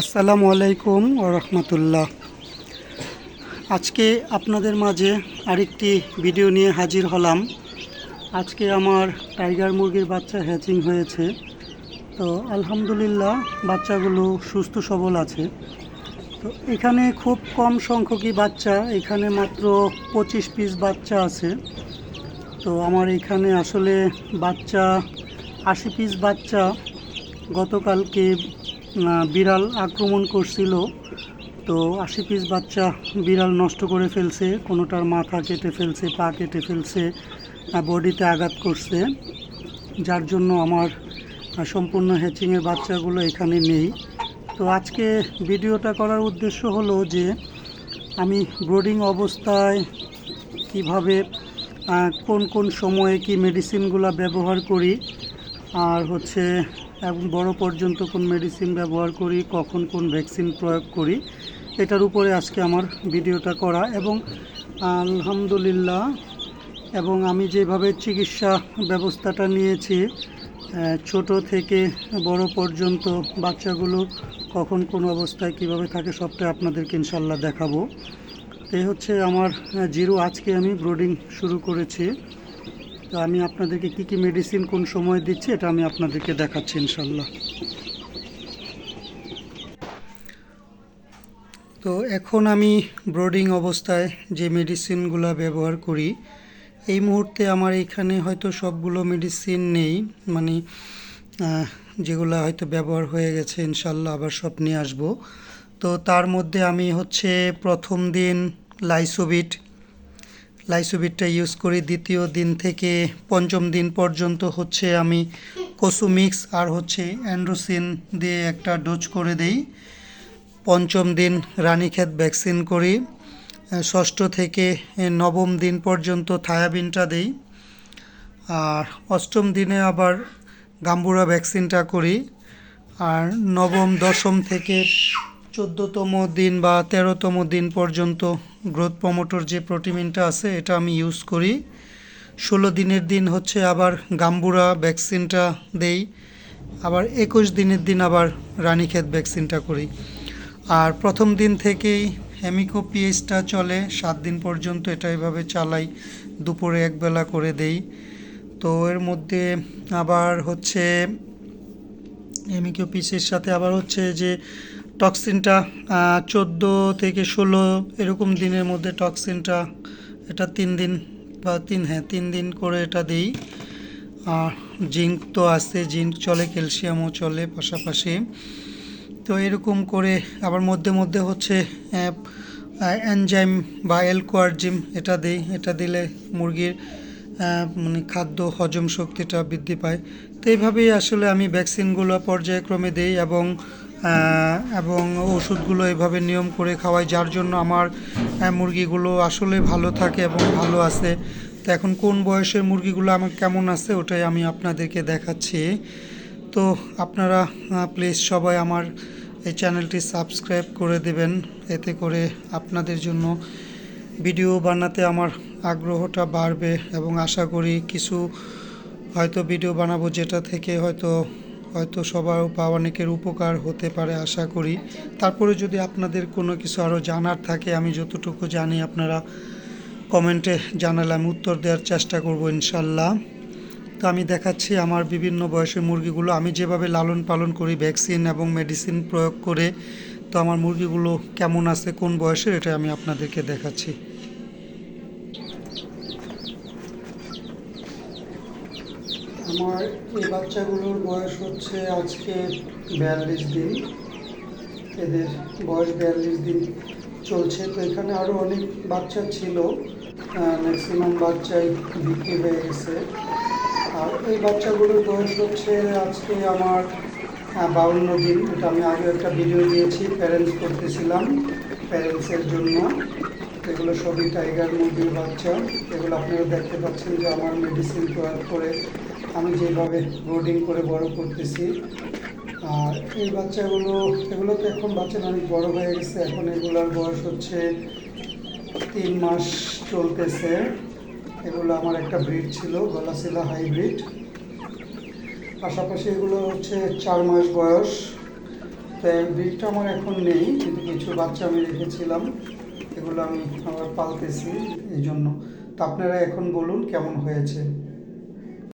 আসসালামু আলাইকুম রহমতুল্লাহ। আজকে আপনাদের মাঝে আরেকটি ভিডিও নিয়ে হাজির হলাম। আজকে আমার টাইগার মুরগির বাচ্চা হ্যাচিং হয়েছে। তো আলহামদুলিল্লাহ বাচ্চাগুলো সুস্থ সবল আছে। তো এখানে খুব কম সংখ্যকই বাচ্চা, এখানে মাত্র পঁচিশ পিস বাচ্চা আছে। তো আমার এখানে আসলে বাচ্চা আশি পিস বাচ্চা। গতকালকে বিড়াল আক্রমণ করছিল। তো আশি পিস বাচ্চা বিড়াল নষ্ট করে ফেলছে, কোনোটার মাথা কেটে ফেলছে, পা কেটে ফেলছে বডিতে আঘাত করছে। যার জন্য আমার সম্পূর্ণ হ্যাচিংয়ের বাচ্চাগুলো এখানে নেই। তো আজকে ভিডিওটা করার উদ্দেশ্য হলো যে, আমি ব্রোডিং অবস্থায় কীভাবে কোন কোন সময়ে কি মেডিসিনগুলো ব্যবহার করি আর হচ্ছে এবং বড় পর্যন্ত কোন মেডিসিন ব্যবহার করি, কখন কোন ভ্যাকসিন প্রয়োগ করি, এটার উপরে আজকে আমার ভিডিওটা করা এবং আলহামদুলিল্লাহ এবং আমি যেভাবে চিকিৎসা ব্যবস্থাটা নিয়েছি ছোট থেকে বড় পর্যন্ত বাচ্চাগুলো কখন কোন অবস্থায় কীভাবে থাকে সবটাই আপনাদেরকে ইনশাল্লাহ দেখাবো। এই হচ্ছে আমার জিরো, আজকে আমি ব্রোডিং শুরু করেছি। তো আমি আপনাদেরকে কি কি মেডিসিন কোন সময় দিচ্ছি, এটা আমি আপনাদেরকে দেখাচ্ছি ইনশাল্লাহ তো এখন আমি ব্রোডিং অবস্থায় যে মেডিসিনগুলো ব্যবহার করি, এই মুহূর্তে আমার এখানে হয়তো সবগুলো মেডিসিন নেই মানে যেগুলো হয়তো ব্যবহার হয়ে গেছে ইনশাল্লাহ আবার সব নিয়ে আসব। তো তার মধ্যে আমি হচ্ছে প্রথম দিন লাইসোবিট লাইসোবিটটা ইউজ করি। দ্বিতীয় দিন থেকে পঞ্চম দিন পর্যন্ত হচ্ছে আমি কোসুমিক্স আর হচ্ছে অ্যান্ড্রোসিন দিয়ে একটা ডোজ করে দেই। পঞ্চম দিন রানীক্ষেত ভ্যাকসিন করি। ষষ্ঠ থেকে নবম দিন পর্যন্ত থায়াবিনটা দেই। আর অষ্টম দিনে আবার গাম্বুরা ভ্যাকসিনটা করি। আর নবম, দশম থেকে চোদ্দোতম দিন বা তেরোতম দিন পর্যন্ত গ্রোথ প্রমোটর যে প্রোটিমিনটা আছে, এটা আমি ইউজ করি। ষোলো দিনের দিন হচ্ছে আবার গাম্বুরা ভ্যাকসিনটা দেই, আবার একুশ দিনের দিন আবার রানীক্ষেত ভ্যাকসিনটা করি। আর প্রথম দিন থেকেই হেমিকো পিএইচটা চলে, সাত দিন পর্যন্ত এটা এভাবে চালাই, দুপুরে একবেলা করে দেই। তো এর মধ্যে আবার হচ্ছে হেমিকো সাথে আবার হচ্ছে যে টক্সিনটা চোদ্দ থেকে ষোলো এরকম দিনের মধ্যে টক্সিনটা এটা তিন দিন বা তিন হ্যাঁ তিন দিন করে এটা দিই। আর জিঙ্ক তো আছে জিঙ্ক চলে ক্যালসিয়ামও চলে পাশাপাশি। তো এরকম করে আবার মধ্যে মধ্যে হচ্ছে এনজাইম বা এলকোয়ারজিম এটা দিই। এটা দিলে মুরগির মানে খাদ্য হজম শক্তিটা বৃদ্ধি পায়। তো এইভাবেই আসলে আমি ভ্যাকসিনগুলো পর্যায়ক্রমে দিই এবং এবং ওষুধগুলো এভাবে নিয়ম করে খাওয়াই, যার জন্য আমার মুরগিগুলো আসলে ভালো থাকে এবং ভালো আছে। তো এখন কোন বয়সের মুরগিগুলো আমার কেমন আছে ওটাই আমি আপনাদেরকে দেখাচ্ছি। তো আপনারা প্লিজ সবাই আমার এই চ্যানেলটি সাবস্ক্রাইব করে দেবেন। এতে করে আপনাদের জন্য ভিডিও বানাতে আমার আগ্রহটা বাড়বে এবং আশা করি কিছু হয়তো ভিডিও বানাবো যেটা থেকে হয়তো হয়তো সবার বা অনেকের উপকার হতে পারে, আশা করি। তারপরে যদি আপনাদের কোনো কিছু আরও জানার থাকে, আমি যতটুকু জানি আপনারা কমেন্টে জানালে আমি উত্তর দেওয়ার চেষ্টা করব ইনশাল্লাহ। তো আমি দেখাচ্ছি আমার বিভিন্ন বয়সের মুরগিগুলো। আমি যেভাবে লালন পালন করি, ভ্যাকসিন এবং মেডিসিন প্রয়োগ করে, তো আমার মুরগিগুলো কেমন আছে, কোন বয়সের, এটা আমি আপনাদেরকে দেখাচ্ছি। আমার এই বাচ্চাগুলোর বয়স হচ্ছে আজকে বিয়াল্লিশ দিন। এদের বয়স বিয়াল্লিশ দিন চলছে। তো এখানে আরও অনেক বাচ্চা ছিল ম্যাক্সিমাম বাচ্চাই বিক্রি হয়ে গেছে। আর এই বাচ্চাগুলোর বয়স হচ্ছে আজকে আমার বাউন্ন দিন। এটা আমি আগে একটা ভিডিও দিয়েছি প্যারেন্টস করতেছিলাম প্যারেন্টসের জন্য। এগুলো সবই টাইগার মুরগির বাচ্চা। এগুলো আপনারা দেখতে পাচ্ছেন যে আমার মেডিসিন প্রয়োগ করে আমি যেভাবে ব্রোডিং করে বড় করতেছি, আর এই বাচ্চাগুলো, এগুলো তো এখন বাচ্চারা অনেক বড় হয়ে গেছে, এখন এগুলোর বয়স হচ্ছে তিন মাস চলতেছে। এগুলো আমার একটা ব্রিড ছিল, গলাশিলা হাইব্রিড পাশাপাশি এগুলো হচ্ছে চার মাস বয়স। তো ব্রিডটা আমার এখন নেই, কিন্তু কিছু বাচ্চা আমি রেখেছিলাম, এগুলো আমি আবার পালতেছি, এই জন্য। তো আপনারা এখন বলুন কেমন হয়েছে?